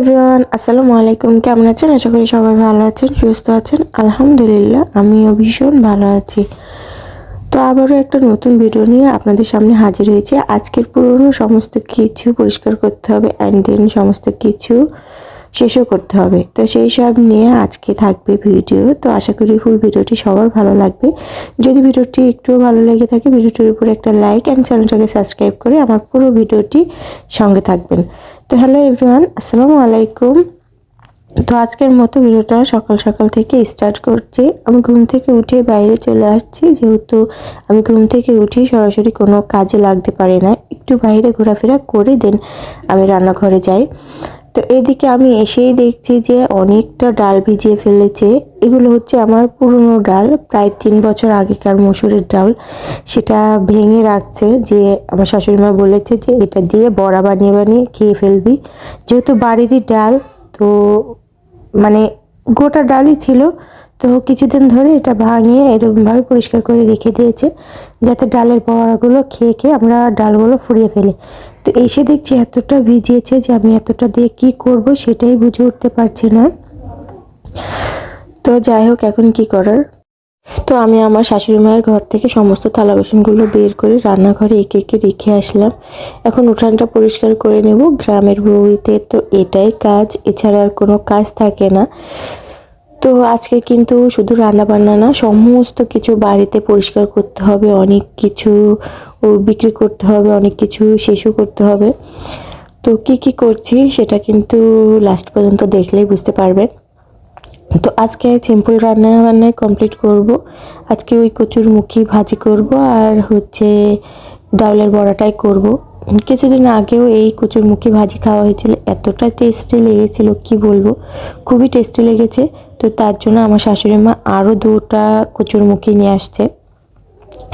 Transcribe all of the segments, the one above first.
আসসালামু আলাইকুম। কেমন আছেন? আশা করি সবাই ভালো আছেন, সুস্থ আছেন। আলহামদুলিল্লাহ, আমিও ভীষণ ভালো আছি। তো আবারও একটা নতুন ভিডিও নিয়ে আপনাদের সামনে হাজির হয়েছে। আজকের পুরনো সমস্ত কিছু পরিষ্কার করতে হবে অ্যান্ড দেন সমস্ত কিছু শেষও করতে হবে। তো সেই সব নিয়ে আজকে থাকবে ভিডিও। তো আশা করি ফুল ভিডিওটি সবার ভালো লাগবে। যদি ভিডিওটি একটু ভালো লেগে থাকে, ভিডিওটির উপরে একটা লাইক অ্যান্ড চ্যানেলটাকে সাবস্ক্রাইব করে আমার পুরো ভিডিওটি সঙ্গে থাকবেন। তো হ্যালো এভরিওয়ান, আসসালামু আলাইকুম। তো আজকের মতো ভিডিওটা সকাল সকাল থেকে স্টার্ট করছি। আমি ঘুম থেকে উঠে বাইরে চলে আসছি, যেহেতু আমি ঘুম থেকে উঠে সরাসরি কোনো কাজে লাগতে পারি না। একটু বাইরে ঘোরাফেরা করে দেন আমি রান্নাঘরে যাই। তো এদিকে আমি এসেই দেখছি যে অনেকটা ডাল ভিজিয়ে ফেলেছে। এগুলো হচ্ছে আমার পুরনো ডাল, প্রায় তিন বছর আগেকার মসুরের ডাল। সেটা ভেঙে রাখছে যে আমার শাশুড়ি মা বলেছে যে এটা দিয়ে বড়া বানিয়ে বানিয়ে খেয়ে ফেলবি। যেহেতু বাড়িরই ডাল, তো মানে গোটা ডালই ছিল, তো কিছুদিন ধরে এটা ভাঙিয়ে এরকমভাবে পরিষ্কার করে রেখে দিয়েছে, যাতে ডালের বড়াগুলো খেয়ে খেয়ে আমরা ডালগুলো ফুরিয়ে ফেলি। তো এসে দেখছি এতটা ভিজিয়েছে যে আমি এতটা দিয়ে কি করব সেটাই বুঝে উঠতে পারছি না। তো যাই হোক, এখন কি করার? তো আমি আমার শাশুড়ি মায়ের ঘর থেকে সমস্ত থালা বাসনগুলো বের করে রান্নাঘরে একে একে রেখে আসলাম। এখন উঠানটা পরিষ্কার করে নেব। গ্রামের বউইতে তো এটাই কাজ, এছাড়া আর কোনো কাজ থাকে না। তো আজকে কিন্তু শুধু রান্না বান্না না, সমস্ত কিছু বাড়িতে পরিষ্কার করতে হবে, অনেক কিছু ও বিক্রি করতে হবে, অনেক কিছু শেষও করতে হবে। তো কি কি করছি সেটা কিন্তু লাস্ট পর্যন্ত দেখলেই বুঝতে পারবেন তো আজকে সিম্পল রান্না বান্নায় কমপ্লিট করব। আজকে ওই কচুর মুখি ভাজি করব আর হচ্ছে ডাউলের বড়াটাই করব। কিছুদিন আগেও এই কচুর মুখি ভাজি খাওয়া হয়েছিল, এতটা টেস্টি লেগেছিল, কি বলব? খুবই টেস্টি লেগেছে। তো তার জন্য আমার শাশুড়ি মা আরও দুটা কচুর মুখি নিয়ে আসছে।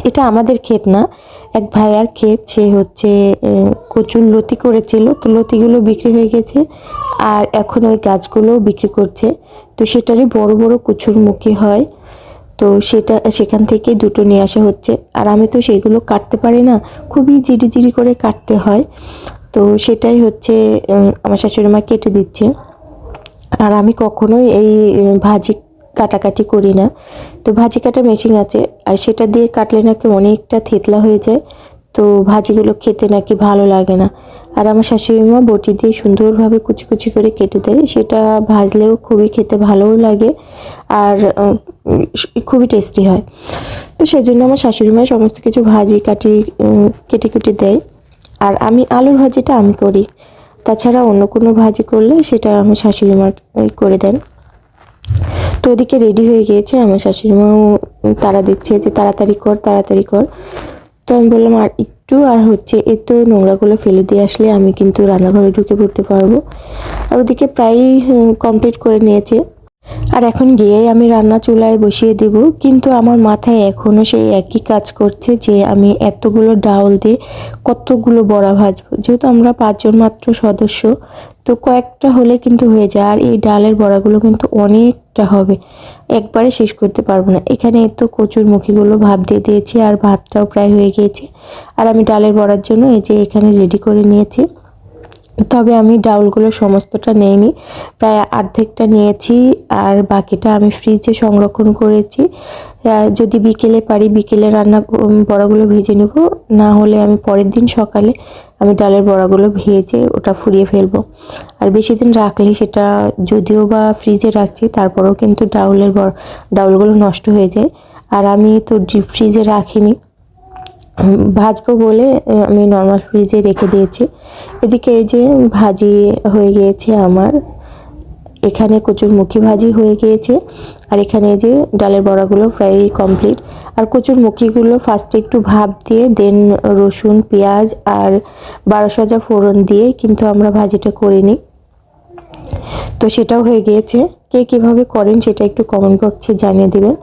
এটা আমাদের ক্ষেত না এক ভাইয়ার ক্ষেত, সে হচ্ছে কচুর লতি করেছিল। তো লতিগুলো বিক্রি হয়ে গেছে আর এখন ওই গাছগুলো বিক্রি করছে। তো সেটারই বড় বড় কচুর মুখী হয়। তো সেটা, সেখান থেকে দুটো নিয়ে আসা হচ্ছে। আর আমি তো সেগুলো কাটতে পারি না, খুবই জিরি জিরি করে কাটতে হয়। তো সেটাই হচ্ছে আমার শাশুড়ি মা কেটে দিচ্ছে। আর আমি কখনোই এই ভাজি কাটাকাটি করি না। তো ভাজি কাটা মেশিন আছে, আর সেটা দিয়ে কাটলে নাকি অনেকটা থেতলা হয়ে যায়। তো ভাজিগুলো খেতে নাকি ভালো লাগে না। আর আমার শাশুড়ি মা বটি দিয়ে সুন্দরভাবে কুচি কুচি করে কেটে দেয়, সেটা ভাজলেও খুবই খেতে ভালোও লাগে আর খুবই টেস্টি হয়। তো সেই জন্য আমার শাশুড়ি মা সমস্ত কিছু ভাজি কাটি কেটে কেটে দেয়। আর আমি আলুর ভাজিটা আমি করি। তাছাড়া অন্য কোনো ভাজি করলে সেটা আমার শাশুড়ি মা করে দেন। তো ওদিকে রেডি হয়ে গিয়েছে, আমার শাশুড়িমাও তারা দিচ্ছে যে তাড়াতাড়ি কর তাড়াতাড়ি কর। তো আমি বললাম, আর একটু, আর হচ্ছে এ তো নোংরাগুলো ফেলে দিয়ে আসলে আমি কিন্তু রান্নাঘরে ঢুকে পড়তে পারব। আর ওদিকে প্রায়ই কমপ্লিট করে নিয়েছে। আর এখন গিয়েই আমি রান্না চুলায় বসিয়ে দেব। কিন্তু আমার মাথায় এখনও সেই একই কাজ করছে যে আমি এতগুলো ডাউল দিয়ে কতগুলো বড়া ভাজবো। যেহেতু আমরা পাঁচজন মাত্র সদস্য, তো কয়েকটা হলে কিন্তু হয়ে যায়। আর এই ডালের বড়াগুলো কিন্তু অনেকটা হবে। একবারে শেষ করতে পারব না। এখানে তো কচুর মুখিগুলো ভাব দিয়ে দিয়েছি আর ভাতটাও প্রায় হয়ে গিয়েছে। আর আমি ডালের বড়ার জন্য এই যে এখানে রেডি করে নিয়েছি। তবে আমি ডাউলগুলো সমস্তটা নেইনি। প্রায় অর্ধেকটা নিয়েছি আর বাকিটা আমি ফ্রিজে সংরক্ষণ করেছি। যদি বিকেলে পারি, বিকেলে রান্না বড়াগুলো ভেজে নেব। না হলে আমি পরের দিন সকালে আমি ডালের বড়াগুলো ভেজে ওটা ফুরিয়ে ফেলব। আর বেশি দিন রাখলে সেটা যদিও বা ফ্রিজে রাখছি, তারপরেও কিন্তু ডাউলের ডাউলগুলো নষ্ট হয়ে যায়। আর আমি তো ফ্রিজে রাখিনি। ভাজবো বলে আমি নর্মাল ফ্রিজে রেখে দিয়েছি। এদিকে এই যে ভাজি হয়ে গিয়েছে আমার, এখানে কচুর মুখি ভাজি হয়ে গিয়েছে, আর এখানে যে ডালের বড়াগুলো প্রায় কমপ্লিট আর কচুর মুখিগুলো ফার্স্টে একটু ভাপ দিয়ে দেন রসুন, পেঁয়াজ আর বারো সাজা ফোড়ন দিয়ে কিন্তু আমরা ভাজিটা করে নিই তো সেটাও হয়ে গিয়েছে। কে কীভাবে করেন সেটা একটু কমেন্ট বক্সে জানিয়ে দেবেন।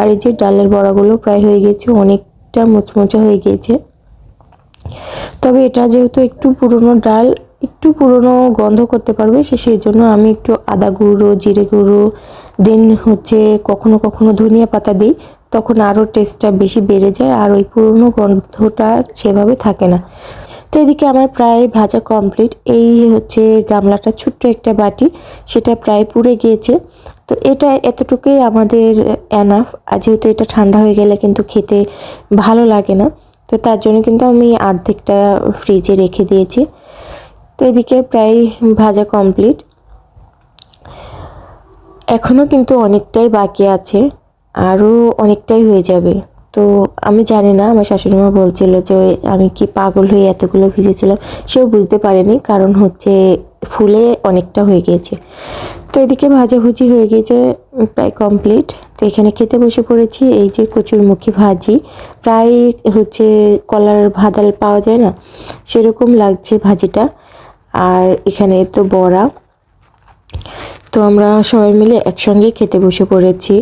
আর এই যে ডালের বড়াগুলো প্রায় হয়ে গেছে অনেক অনেকটা মুচমুচে হয়ে গিয়েছে। তবে এটা যেহেতু একটু পুরনো ডাল, একটু পুরনো গন্ধ করতে পারবে, সে সেই জন্য আমি একটু আদা গুঁড়ো, জিরে গুঁড়ো, দেন হচ্ছে কখনো কখনো ধনিয়া পাতা দিই, তখন আরও টেস্টটা বেশি বেড়ে যায় আর ওই পুরনো গন্ধটা সেভাবে থাকে না। তো এদিকে আমার প্রায় ভাজা কমপ্লিট এই হচ্ছে গামলাটা ছোট্ট একটা বাটি, সেটা প্রায় পুড়ে গিয়েছে। তো এটা এতটুকুই আমাদের এনাফ আর যেহেতু এটা ঠান্ডা হয়ে গেলে কিন্তু খেতে ভালো লাগে না, তো তার জন্য কিন্তু আমি অর্ধেকটা ফ্রিজে রেখে দিয়েছি। তো এদিকে প্রায় ভাজা কমপ্লিট এখনও কিন্তু অনেকটাই বাকি আছে, আরও অনেকটাই হয়ে যাবে। তো আমি জানি না, আমার শাশুড়িমা বলছিল যে আমি কি পাগল হয়ে এতগুলো ভিজেছিলাম? সেও বুঝতে পারেনি, কারণ হচ্ছে ফুলে অনেকটা হয়ে গিয়েছে তো এদিকে ভাজাভুজি হয়ে গেছে প্রায় কমপ্লিট তো এখানে খেতে বসে পড়েছি, এই যে কচুরমুখী ভাজি। প্রায় হচ্ছে কলার ভাদাল পাওয়া যায় না, সেরকম লাগছে ভাজিটা। আর এখানে তো বড়া। তো আমরা সবাই মিলে একসঙ্গে খেতে বসে পড়েছি।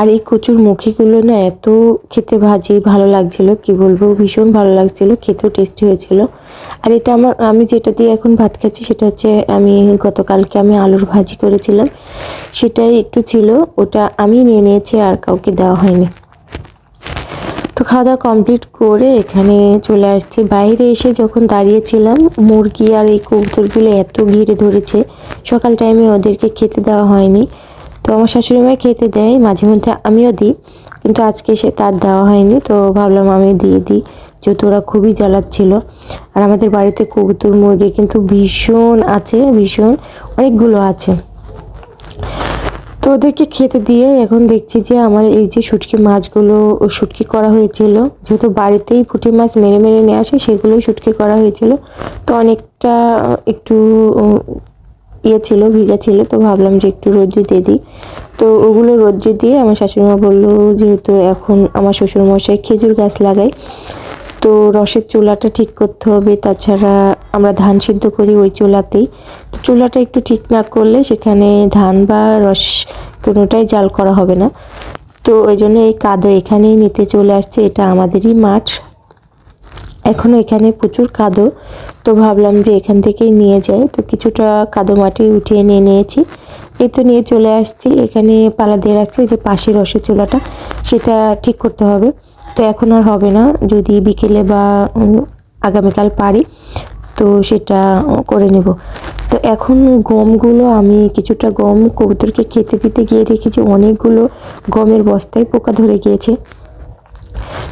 আর এই কচুর মুখিগুলো না এত খেতে ভাজি, ভালো লাগছিল, কি বলব, ভীষণ ভালো লাগছিল, খেতেও টেস্টি হয়েছিল। আর এটা আমার, আমি যেটা দিয়ে এখন ভাত খাচ্ছি সেটা হচ্ছে আমি গতকালকে আমি আলুর ভাজি করেছিলাম। সেটাই একটু ছিল, ওটা আমি নিয়ে নিয়েছি আর কাউকে দেওয়া হয়নি। তো খাওয়া দাওয়া কমপ্লিট করে এখানে চলে আসছি। বাইরে এসে যখন দাঁড়িয়েছিলাম, মুরগি আর এই কবুতরগুলো এত ঘিরে ধরেছে, সকাল টাইমে ওদেরকে খেতে দেওয়া হয়নি। তো আমার শাশুড়ি মা খেতে দেয়, মাঝে মধ্যে আমিও দিই, কিন্তু আজকে সে তার দেওয়া হয়নি, তো ভাবলাম আমি দিয়ে দিই, যেহেতু ওরা খুবই জ্বালাচ্ছিল। আর আমাদের বাড়িতে কবুতর, মুরগি কিন্তু ভীষণ আছে, ভীষণ, অনেকগুলো আছে। তো ওদেরকে খেতে দিয়ে এখন দেখছি যে আমার এই যে শুটকি মাছগুলো শুটকি করা হয়েছিল, যেহেতু বাড়িতেই পুঁটি মাছ মেরে মেরে নিয়ে আসে, সেগুলোই শুটকি করা হয়েছিল। তো অনেকটা একটু ইয়ে ছিল, ভিজা ছিল, তো ভাবলাম যে একটু রোদ্রি দিয়ে দিই। তো ওগুলো রোদ্রি দিয়ে আমার শাশুড়িমা বলল যেহেতু এখন আমার শ্বশুরমশাই খেজুর গাছ লাগায়, তো রসের চুলাটা ঠিক করতে হবে। তাছাড়া আমরা ধান সিদ্ধ করি ওই চুলাতেই। তো চুলাটা একটু ঠিক না করলে সেখানে ধান বা রস কোনোটাই জাল করা হবে না। তো ওই জন্য এই কাদো এখানেই নিতে চলে আসছে, এটা আমাদেরই মাঠ। এখনও এখানে প্রচুর কাদো, তো ভাবলাম যে এখান থেকেই নিয়ে যাই। তো কিছুটা কাদো মাটি উঠিয়ে নিয়ে নিয়েছি। এই তো নিয়ে চলে আসছি। এখানে পালা দিয়ে রাখছি যে পাশের রসের চুলাটা, সেটা ঠিক করতে হবে। তো এখন আর হবে না, যদি বিকেলে বা আগামীকাল পারি, তো সেটা করে নেব। তো এখন গমগুলো আমি কিছুটা গম, কবুতরকে খেতে দিতে গিয়ে দেখি যে অনেকগুলো গমের বস্তায় পোকা ধরে গিয়েছে।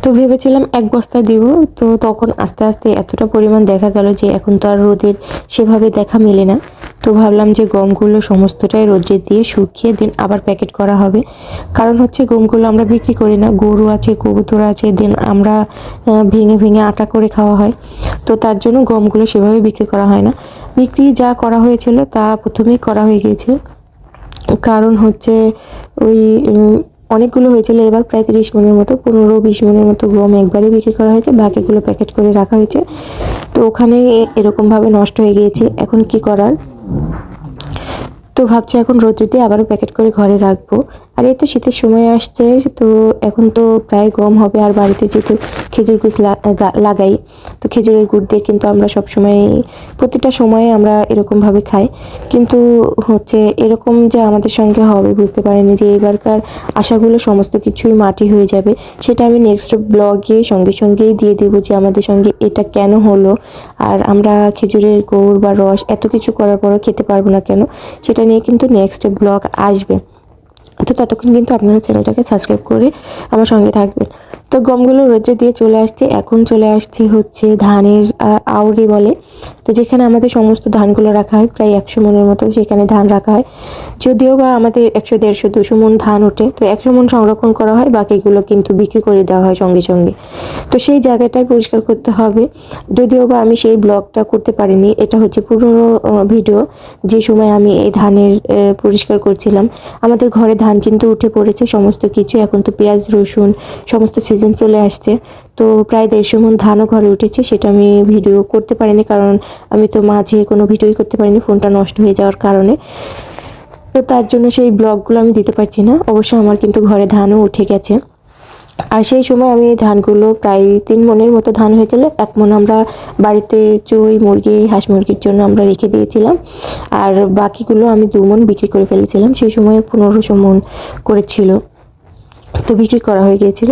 তো ভেবেছিলাম এক বস্তা দিব। তো তখন আস্তে আস্তে এতটা পরিমাণ দেখা গেল যে এখন তো আর রোদের সেভাবে দেখা মেলে না। তো ভাবলাম যে গমগুলো সমস্তটাই রোদ্রে দিয়ে শুকিয়ে দিন আবার প্যাকেট করা হবে। কারণ হচ্ছে গমগুলো আমরা বিক্রি করি না, গরু আছে, কবুতর আছে, দিন আমরা ভেঙে ভেঙে আটা করে খাওয়া হয়। তো তার জন্য গমগুলো সেভাবে বিক্রি করা হয় না। বিক্রি যা করা হয়েছিল তা প্রথমেই করা হয়ে গিয়েছে। কারণ হচ্ছে ওই অনেকগুলো হয়েছিল, এবার প্রায় তিরিশ মনের মতো, পনেরো, বিশ মনের মতো গম একবারে বিক্রি করা হয়েছে, বাকিগুলো প্যাকেট করে রাখা হয়েছে। তো ওখানে এরকমভাবে নষ্ট হয়ে গিয়েছে, এখন কি করার? তো ভাবছি এখন রোদ্রিতে আবারও প্যাকেট করে ঘরে রাখব। আর এই তো শীতের সময় আসছে, তো এখন তো প্রায় গম হবে, আর বাড়িতে যেহেতু খেজুর গুছ লাগাই, তো খেজুরের গুড় দিয়ে কিন্তু আমরা সব সময়, প্রতিটা সময়ে আমরা এরকমভাবে খাই। কিন্তু হচ্ছে এরকম যে আমাদের সঙ্গে হবে, বুঝতে পারিনি যে এবারকার আশাগুলো সমস্ত কিছুই মাটি হয়ে যাবে, সেটা আমি নেক্সট ব্লগে সঙ্গে সঙ্গেই দিয়ে দেবো যে আমাদের সঙ্গে এটা কেন হলো, আর আমরা খেজুরের গুড় বা রস এত কিছু করার পরও খেতে পারব না কেন, সেটা নিয়ে কিন্তু নেক্সট ব্লগ আসবে। তো ততক্ষণ কিন্তু আপনারা চ্যানেলটাকে সাবস্ক্রাইব করে আমার সঙ্গে থাকবেন। তো গমগুলো রোজে দিয়ে চলে আসছে, এখন চলে আসছি হচ্ছে ধানের আউরি বলে। তো যেখানে আমাদের সমস্ত ধানগুলো রাখা হয়, প্রায় একশো মনের মতো সেখানে ধান রাখা হয়। যদিও বা আমাদের একশো, দেড়শো, দুশো মন ধান ওঠে, তো একশো মন সংরক্ষণ করা হয়, বাকিগুলো কিন্তু বিক্রি করে দেওয়া হয় সঙ্গে সঙ্গে। তো সেই জায়গাটাই পরিষ্কার করতে হবে। যদিও বা আমি সেই ব্লগটা করতে পারিনি, এটা হচ্ছে পুরনো ভিডিও। যে সময় আমি এই ধানের পরিষ্কার করছিলাম, আমাদের ঘরে ধান কিন্তু উঠে পড়েছে, সমস্ত কিছু। এখন তো পেঁয়াজ, রসুন, সমস্ত সিজন চলে আসছে। তো প্রায় দেড়শো মন ধানও ঘরে উঠেছে, সেটা আমি ভিডিও করতে পারিনি কারণ আমি তো মাঝে কোনো ভিডিওই করতে পারিনি, ফোনটা নষ্ট হয়ে যাওয়ার কারণে। তো তার জন্য সেই ব্লগগুলো আমি দিতে পারছি না। অবশ্য আমার কিন্তু ঘরে ধানও উঠে গেছে। আর সেই সময় আমি ধানগুলো প্রায় তিন মনের মতো ধান হয়েছিল, এক মন আমরা বাড়িতে চুই, মুরগি, হাঁস মুরগির জন্য আমরা রেখে দিয়েছিলাম। আর বাকিগুলো আমি দু মন বিক্রি করে ফেলেছিলাম, সেই সময় পনেরোশো মন করেছিল। তো বিক্রি করা হয়ে গিয়েছিল।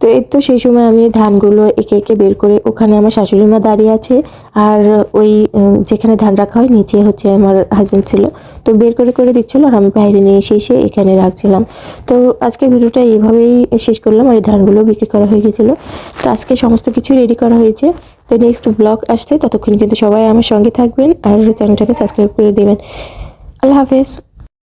তো এই তো সেই সময় আমি ধানগুলো একে একে বের করে ওখানে আমার শাশুড়ি মা দাঁড়িয়ে আছে। আর ওই যেখানে ধান রাখা হয় নিচে হচ্ছে আমার হাজব্যান্ড ছিল। তো বের করে করে দিচ্ছিল আর আমি বাইরে নিয়ে এসে এসে এখানে রাখছিলাম। তো আজকে ভিডিওটা এইভাবেই শেষ করলাম আর এই ধানগুলো বিক্রি করা হয়ে গেছিল। তো আজকে সমস্ত কিছু রেডি করা হয়েছে। তো নেক্সট ব্লগ আসতে ততক্ষণ কিন্তু সবাই আমার সঙ্গে থাকবেন আর চ্যানেলটাকে সাবস্ক্রাইব করে দেবেন। আল্লাহ হাফেজ।